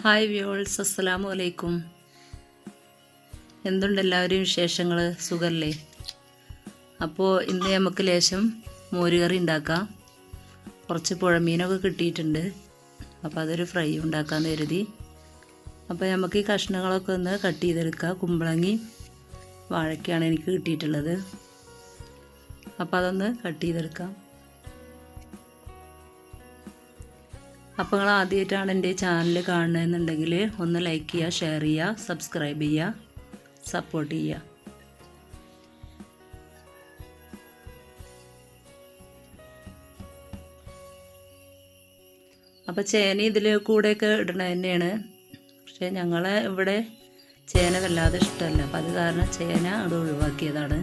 Hi വ്യൂൾസ് അസ്സലാമു അലൈക്കും എന്തുണ്ട് എല്ലാവരും വിശേഷങ്ങൾ സുഖല്ലേ? അപ്പോൾ ഇന്ന് നമുക്ക് ലേശം മോരുകറി ഉണ്ടാക്കാം. കുറച്ച് പുഴമീനൊക്കെ കിട്ടിയിട്ടുണ്ട്. അപ്പോൾ അതൊരു ഫ്രൈ ഉണ്ടാക്കാമെന്ന് കരുതി. അപ്പോൾ നമുക്ക് ഈ കഷ്ണങ്ങളൊക്കെ ഒന്ന് കട്ട് ചെയ്തെടുക്കുക കുമ്പളങ്ങി വാഴയ്ക്കാണ് എനിക്ക് കിട്ടിയിട്ടുള്ളത്. അപ്പോൾ അതൊന്ന് കട്ട് ചെയ്തെടുക്കാം. അപ്പോൾ നിങ്ങൾ ആദ്യമായിട്ടാണ് എന്റെ ചാനൽ കാണുന്നതെന്നുണ്ടെങ്കിൽ ഒന്ന് ലൈക്ക് ചെയ്യുക ഷെയർ ചെയ്യുക സബ്സ്ക്രൈബ് ചെയ്യുക സപ്പോർട്ട് ചെയ്യുക. അപ്പോൾ ചേന ഇതിൽ കൂടെയൊക്കെ ഇടണത് തന്നെയാണ്. പക്ഷേ ഞങ്ങളെ ഇവിടെ ചേന വല്ലാതെ ഇഷ്ടമല്ല. അപ്പം അത് കാരണം ചേന അവിടെ ഒഴിവാക്കിയതാണ്.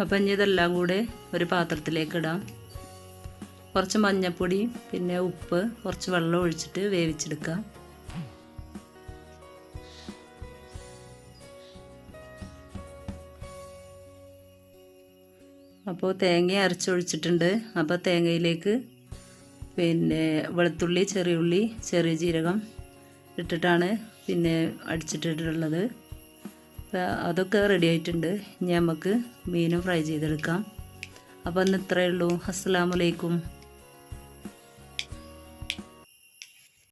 അപ്പം ഇനി ഇതെല്ലാം കൂടെ ഒരു പാത്രത്തിലേക്ക് ഇടാം. കുറച്ച് മഞ്ഞൾപ്പൊടി പിന്നെ ഉപ്പ് കുറച്ച് വെള്ളം ഒഴിച്ചിട്ട് വേവിച്ചെടുക്കാം. അപ്പോൾ തേങ്ങ അരച്ചൊഴിച്ചിട്ടുണ്ട് അപ്പോൾ തേങ്ങയിലേക്ക് പിന്നെ വെളുത്തുള്ളി ചെറിയുള്ളി ചെറിയ ജീരകം ഇട്ടിട്ടാണ് പിന്നെ അടിച്ചിട്ടിട്ടുള്ളത്. അതൊക്കെ റെഡി ആയിട്ടുണ്ട്. ഇനി നമുക്ക് മീനും ഫ്രൈ ചെയ്തെടുക്കാം. അപ്പോൾ ഇന്ന് ഇത്രയേ ഉള്ളൂ. അസ്സാമലൈക്കും